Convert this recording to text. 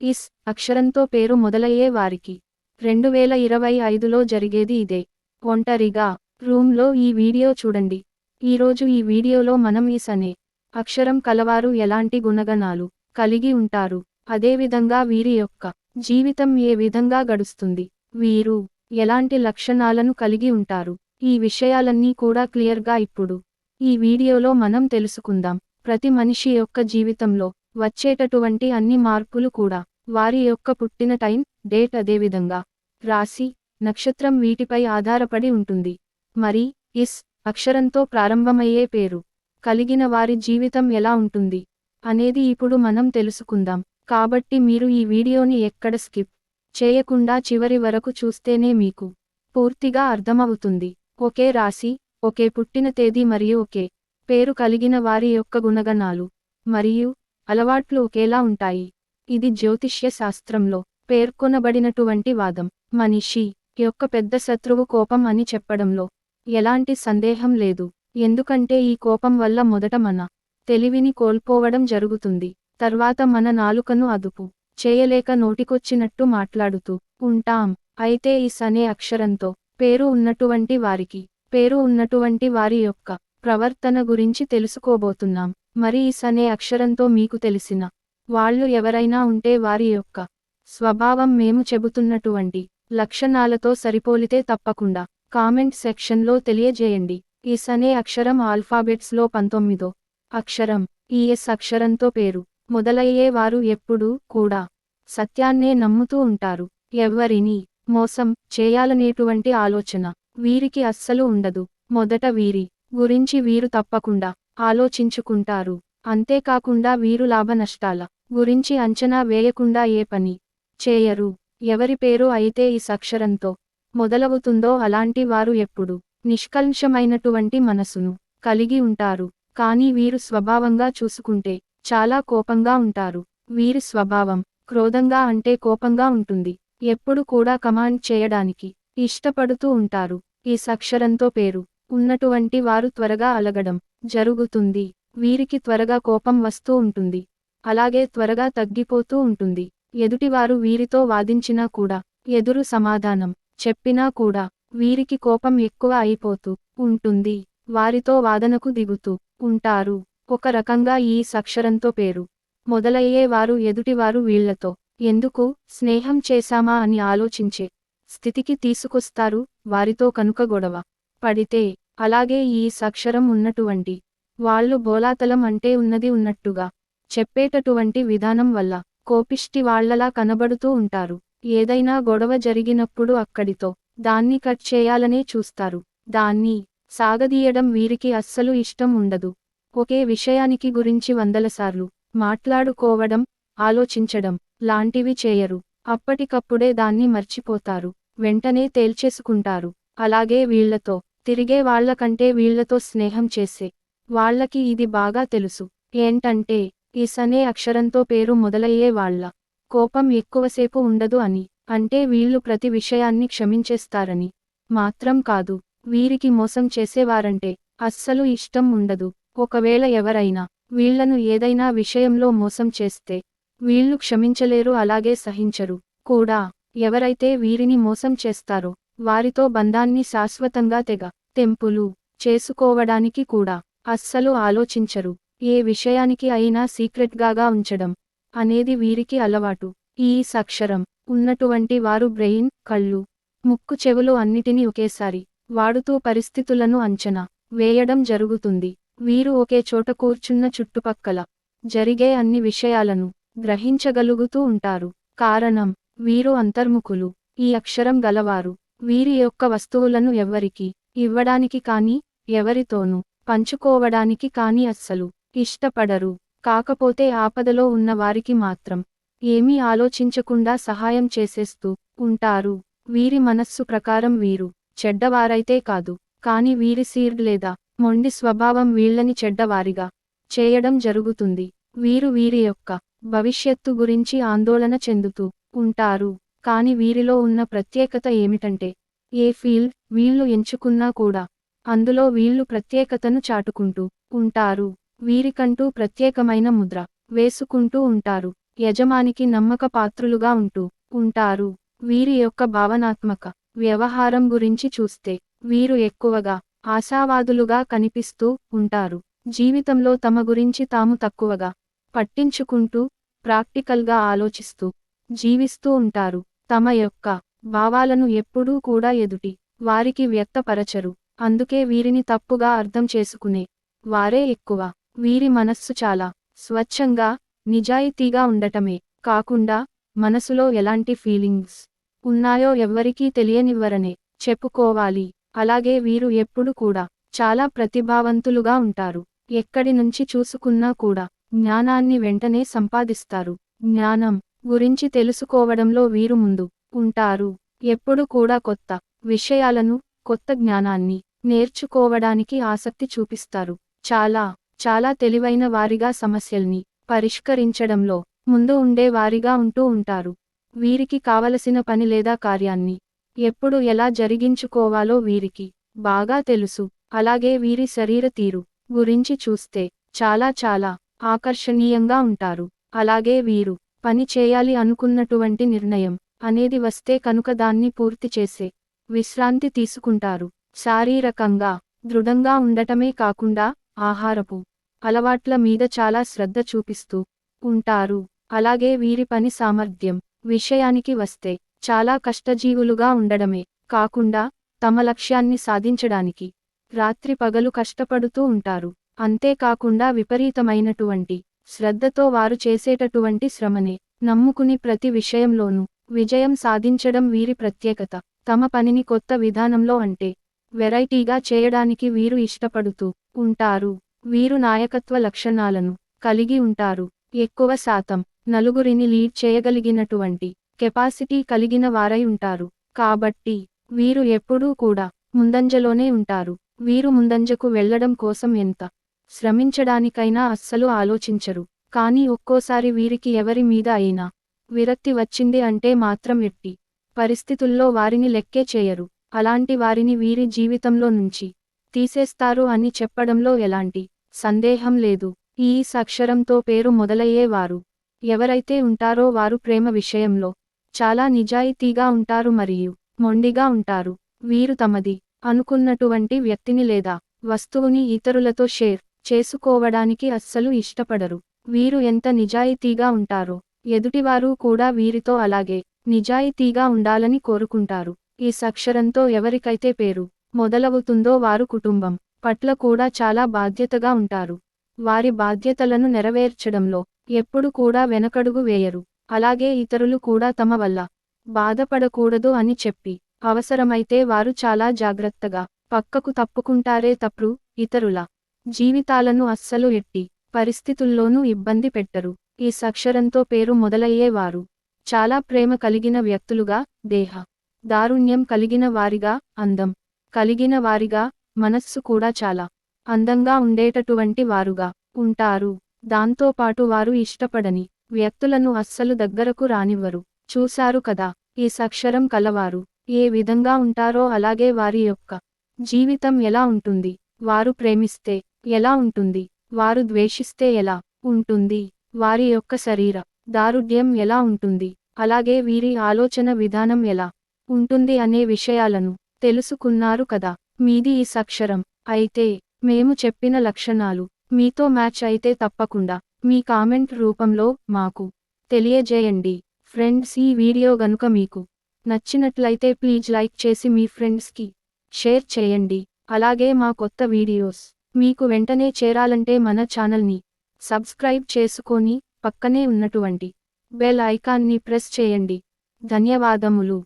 Is అక్షరంతో పేరు మొదలయ్యే వారికి. రెండు వేల ఇరవై ఐదులో జరిగేది ఇదే. ఒంటరిగా రూమ్లో ఈ వీడియో చూడండి. ఈరోజు ఈ వీడియోలో మనం ఇస్ అనే అక్షరం కలవారు ఎలాంటి గుణగణాలు కలిగి ఉంటారు. అదేవిధంగా వీరి యొక్క జీవితం ఏ విధంగా గడుస్తుంది. వీరు ఎలాంటి లక్షణాలను కలిగి ఉంటారు. ఈ విషయాలన్నీ కూడా క్లియర్గా ఇప్పుడు ఈ వీడియోలో మనం తెలుసుకుందాం. ప్రతి మనిషి యొక్క జీవితంలో వచ్చేటటువంటి అన్ని మార్పులు కూడా వారి యొక్క పుట్టిన టైం డేట్ అదేవిధంగా రాశి నక్షత్రం వీటిపై ఆధారపడి ఉంటుంది. మరి ఇస్ అక్షరంతో ప్రారంభమయ్యే పేరు. కలిగిన వారి జీవితం ఎలా ఉంటుంది? అనేది ఇప్పుడు మనం తెలుసుకుందాం. కాబట్టి మీరు ఈ వీడియోని ఎక్కడ స్కిప్ చేయకుండా చివరి వరకు చూస్తేనే మీకు పూర్తిగా అర్థమవుతుంది. ఒకే రాశి ఒకే పుట్టిన తేదీ మరియు ఒకే పేరు కలిగిన వారి యొక్క గుణగణాలు మరియు అలవాట్లు ఒకేలా ఉంటాయి. ఇది జ్యోతిష్య శాస్త్రంలో పేర్కొనబడినటువంటి వాదం. మనిషి యొక్క పెద్ద శత్రువు కోపం అని చెప్పడంలో ఎలాంటి సందేహం లేదు. ఎందుకంటే ఈ కోపం వల్ల మొదట మన తెలివిని కోల్పోవడం జరుగుతుంది. తర్వాత మన నాలుకను అదుపు చేయలేక నోటికొచ్చినట్టు మాట్లాడుతూ ఉంటాం. అయితే ఇస్ అనే అక్షరంతో పేరు ఉన్నటువంటి వారికి పేరు ఉన్నటువంటి వారి యొక్క ప్రవర్తన గురించి తెలుసుకోబోతున్నాం. మరి ఇస్ అనే అక్షరంతో మీకు తెలిసిన వాళ్ళు ఎవరైనా ఉంటే వారి యొక్క స్వభావం మేము చెబుతున్నటువంటి లక్షణాలతో సరిపోలితే తప్పకుండా. కామెంట్ సెక్షన్లో తెలియజేయండి. ఈస్ అనే అక్షరం ఆల్ఫాబెట్స్లో పంతొమ్మిదో అక్షరం. ఈఎస్ అక్షరంతో పేరు మొదలయ్యే వారు ఎప్పుడూ కూడా సత్యాన్నే నమ్ముతూ ఉంటారు. ఎవ్వరిని మోసం చేయాలనేటువంటి ఆలోచన వీరికి అస్సలు ఉండదు. మొదట వీరి గురించి వీరు తప్పకుండా ఆలోచించుకుంటారు. అంతేకాకుండా వీరు లాభ నష్టాల గురించి అంచనా వేయకుండా ఏ పని చేయరు. ఎవరి పేరు అయితే ఈ సక్షరంతో మొదలవుతుందో అలాంటి వారు ఎప్పుడు నిష్కల్షమైనటువంటి మనసును కలిగి ఉంటారు. కానీ వీరు స్వభావంగా చూసుకుంటే చాలా కోపంగా ఉంటారు. వీరి స్వభావం క్రోధంగా అంటే కోపంగా ఉంటుంది. ఎప్పుడు కూడా కమాండ్ చేయడానికి ఇష్టపడుతూ ఉంటారు. ఈ సక్షరంతో పేరు ఉన్నటువంటి వారు త్వరగా అలగడం జరుగుతుంది. వీరికి త్వరగా కోపం వస్తూ ఉంటుంది. అలాగే త్వరగా తగ్గిపోతూ ఉంటుంది. ఎదుటివారు వీరితో వాదించినా కూడా ఎదురు సమాధానం చెప్పినా కూడా వీరికి కోపం ఎక్కువ అయిపోతూ ఉంటుంది. వారితో వాదనకు దిగుతూ ఉంటారు. ఒక రకంగా ఈ సక్షరంతో పేరు. మొదలయ్యేవారు ఎదుటివారు వీళ్ళతో ఎందుకు స్నేహం చేశామా? అని ఆలోచించే స్థితికి తీసుకొస్తారు. వారితో కనుక గొడవ పడితే అలాగే ఈ సక్షరం ఉన్నటువంటి వాళ్ళు బోలాతలం అంటే ఉన్నది ఉన్నట్టుగా చెప్పేటటువంటి విధానం వల్ల కోపిష్టి వాళ్ళలా కనబడుతూ ఉంటారు. ఏదైనా గొడవ జరిగినప్పుడు అక్కడితో దాన్ని కట్ చేయాలనే చూస్తారు. దాన్ని సాగదీయడం వీరికి అస్సలు ఇష్టం ఉండదు. ఒకే విషయానికి గురించి వందలసార్లు మాట్లాడుకోవడం ఆలోచించడం లాంటివి చేయరు. అప్పటికప్పుడే దాన్ని మర్చిపోతారు. వెంటనే తేల్చేసుకుంటారు. అలాగే వీళ్ళతో తిరిగే వాళ్ళకంటే వీళ్ళతో స్నేహం చేసే వాళ్ళకి ఇది బాగా తెలుసు. ఏంటంటే ఇస్ అనే అక్షరంతో పేరు మొదలయ్యే వాళ్ళ. కోపం ఎక్కువసేపు ఉండదు అని. అంటే వీళ్ళు ప్రతి విషయాన్ని క్షమించేస్తారని. మాత్రం కాదు. వీరికి మోసం చేసేవారంటే అస్సలు ఇష్టం ఉండదు. ఒకవేళ ఎవరైనా వీళ్ళను ఏదైనా విషయంలో మోసం చేస్తే వీళ్ళు క్షమించలేరు అలాగే సహించరు. కూడా ఎవరైతే వీరిని మోసం చేస్తారో వారితో బంధాన్ని శాశ్వతంగా తెగ తెంపులు చేసుకోవడానికి కూడా అస్సలు ఆలోచించరు. ఏ విషయానికి అయినా సీక్రెట్గాగా ఉంచడం అనేది వీరికి అలవాటు. ఈ సక్షరం ఉన్నటువంటి వారు బ్రెయిన్ కళ్ళు ముక్కు చెవులు అన్నిటినీ ఒకేసారి వాడుతూ పరిస్థితులను అంచనా వేయడం జరుగుతుంది. వీరు ఒకే చోట కూర్చున్న చుట్టుపక్కల జరిగే అన్ని విషయాలను గ్రహించగలుగుతూ ఉంటారు. కారణం వీరు అంతర్ముఖులు. ఈ అక్షరం గలవారు వీరి యొక్క వస్తువులను ఎవ్వరికి ఇవ్వడానికి కానీ ఎవరితోనూ పంచుకోవడానికి కానీ అస్సలు ఇష్టపడరు. కాకపోతే ఆపదలో ఉన్న వారికి మాత్రం ఏమీ ఆలోచించకుండా సహాయం చేసేస్తూ ఉంటారు. వీరి మనస్సు ప్రకారం వీరు చెడ్డవారైతే కాదు. కాని వీరి సీర్డ్ లేదా మొండి స్వభావం వీళ్ళని చెడ్డవారిగా చేయడం జరుగుతుంది. వీరు వీరి యొక్క భవిష్యత్తు గురించి ఆందోళన చెందుతూ ఉంటారు. కాని వీరిలో ఉన్న ప్రత్యేకత ఏమిటంటే ఏ ఫీల్డ్ వీళ్ళు ఎంచుకున్నా కూడా అందులో వీళ్ళు ప్రత్యేకతను చాటుకుంటూ ఉంటారు. వీరికంటూ ప్రత్యేకమైన ముద్ర వేసుకుంటూ ఉంటారు. యజమానికి నమ్మక పాత్రులుగా ఉంటూ ఉంటారు. వీరి యొక్క భావనాత్మక వ్యవహారం గురించి చూస్తే వీరు ఎక్కువగా ఆశావాదులుగా కనిపిస్తూ ఉంటారు. జీవితంలో తమ గురించి తాము తక్కువగా పట్టించుకుంటూ ప్రాక్టికల్గా ఆలోచిస్తూ జీవిస్తూ ఉంటారు. తమ యొక్క భావాలను ఎప్పుడూ కూడా ఎదుటి వారికి వ్యక్తపరచరు. అందుకే వీరిని తప్పుగా అర్థం చేసుకునే వారే ఎక్కువ. వీరి మనస్సు చాలా స్వచ్ఛంగా నిజాయితీగా ఉండటమే. కాకుండా మనసులో ఎలాంటి ఫీలింగ్స్ ఉన్నాయో ఎవ్వరికీ తెలియనివ్వరనే. చెప్పుకోవాలి. అలాగే వీరు ఎప్పుడు కూడా చాలా ప్రతిభావంతులుగా ఉంటారు. ఎక్కడి నుంచి చూసుకున్నా కూడా జ్ఞానాన్ని వెంటనే సంపాదిస్తారు. జ్ఞానం గురించి తెలుసుకోవడంలో వీరు ముందు ఉంటారు. ఎప్పుడు కూడా కొత్త విషయాలను కొత్త జ్ఞానాన్ని నేర్చుకోవడానికి ఆసక్తి చూపిస్తారు. చాలా చాలా తెలివైన వారిగా సమస్యల్ని పరిష్కరించడంలో ముందు ఉండే వారిగా ఉంటూ ఉంటారు. వీరికి కావలసిన పని లేదా కార్యాన్ని ఎప్పుడు ఎలా జరిగించుకోవాలో వీరికి బాగా తెలుసు. అలాగే వీరి శరీర తీరు గురించి చూస్తే చాలా చాలా ఆకర్షణీయంగా ఉంటారు. అలాగే వీరు పని చేయాలి అనుకున్నటువంటి నిర్ణయం అనేది వస్తే కనుక దాన్ని పూర్తి చేసే విశ్రాంతి తీసుకుంటారు. శారీరకంగా దృఢంగా ఉండటమే కాకుండా ఆహారపు అలవాట్ల మీద చాలా శ్రద్ధ చూపిస్తూ ఉంటారు. అలాగే వీరి పని సామర్థ్యం విషయానికి వస్తే చాలా కష్టజీవులుగా ఉండడమే కాకుండా తమ లక్ష్యాన్ని సాధించడానికి రాత్రి పగలు కష్టపడుతూ ఉంటారు. అంతేకాకుండా విపరీతమైనటువంటి శ్రద్ధతో వారు చేసేటటువంటి శ్రమనే నమ్ముకుని ప్రతి విషయంలోనూ విజయం సాధించడం వీరి ప్రత్యేకత. తమ పనిని కొత్త విధానంలో అంటే వెరైటీగా చేయడానికి వీరు ఇష్టపడుతూ ఉంటారు. వీరు నాయకత్వ లక్షణాలను కలిగి ఉంటారు. ఎక్కువ శాతం నలుగురిని లీడ్ చేయగలిగినటువంటి కెపాసిటీ కలిగిన వారై ఉంటారు. కాబట్టి వీరు ఎప్పుడూ కూడా ముందంజలోనే ఉంటారు. వీరు ముందంజకు వెళ్ళడం కోసం ఎంత శ్రమించడానికైనా అస్సలు ఆలోచించరు. కానీ ఒక్కోసారి వీరికి ఎవరి మీద అయినా విరక్తి వచ్చింది అంటే మాత్రం ఎట్టి పరిస్థితుల్లో వారిని లెక్కే చేయరు. అలాంటి వారిని వీరి జీవితంలో నుంచి తీసేస్తారు అని చెప్పడంలో ఎలాంటి సందేహం లేదు. ఈ అక్షరంతో పేరు మొదలయ్యేవారు ఎవరైతే ఉంటారో వారు ప్రేమ విషయంలో చాలా నిజాయితీగా ఉంటారు మరియు మొండిగా ఉంటారు. వీరు తమది అనుకున్నటువంటి వ్యక్తిని లేదా వస్తువుని ఇతరులతో షేర్ చేసుకోవడానికి అస్సలు ఇష్టపడరు. వీరు ఎంత నిజాయితీగా ఉంటారో ఎదుటివారు కూడా వీరితో అలాగే నిజాయితీగా ఉండాలని కోరుకుంటారు. ఈ సాక్షరంతో ఎవరికైతే పేరు మొదలవుతుందో వారు కుటుంబం పట్ల కూడా చాలా బాధ్యతగా ఉంటారు. వారి బాధ్యతలను నెరవేర్చడంలో ఎప్పుడు కూడా వెనకడుగు వేయరు. అలాగే ఇతరులు కూడా తమ వల్ల బాధపడకూడదు అని చెప్పి అవసరమైతే వారు చాలా జాగ్రత్తగా పక్కకు తప్పుకుంటారే తప్పు ఇతరుల జీవితాలను అస్సలు ఎట్టి పరిస్థితుల్లోనూ ఇబ్బంది పెట్టరు. ఈ సక్షరంతో పేరు మొదలయ్యేవారు చాలా ప్రేమ కలిగిన వ్యక్తులుగా దేహ దారుణ్యం కలిగిన వారిగా అందం కలిగిన వారిగా మనస్సు కూడా చాలా అందంగా ఉండేటటువంటి వారుగా ఉంటారు. దాంతోపాటు వారు ఇష్టపడని వ్యక్తులను అస్సలు దగ్గరకు రానివ్వరు. చూశారు కదా ఈ సక్షరం కలవారు. ఏ విధంగా ఉంటారో అలాగే వారి యొక్క జీవితం ఎలా ఉంటుంది? వారు ప్రేమిస్తే ఎలా ఉంటుంది? వారు ద్వేషిస్తే ఎలా ఉంటుంది? వారి యొక్క శరీర దారుఢ్యం ఎలా ఉంటుంది? అలాగే వీరి ఆలోచన విధానం ఎలా ఉంటుంది అనే విషయాలను తెలుసుకున్నారు కదా. మీది ఈ సక్షరం. అయితే మేము చెప్పిన లక్షణాలు మీతో మ్యాచ్ అయితే తప్పకుండా మీ కామెంట్ రూపంలో మాకు తెలియజేయండి. ఫ్రెండ్స్ ఈ వీడియో గనుక మీకు నచ్చినట్లయితే ప్లీజ్ లైక్ చేసి మీ ఫ్రెండ్స్కి షేర్ చేయండి. అలాగే మా కొత్త వీడియోస్ మీకు వెంటనే చేరాలంటే మన ఛానల్ని సబ్స్క్రైబ్ చేసుకొని పక్కనే ఉన్నటువంటి బెల్ ఐకాన్ని ప్రెస్ చేయండి. ధన్యవాదములు.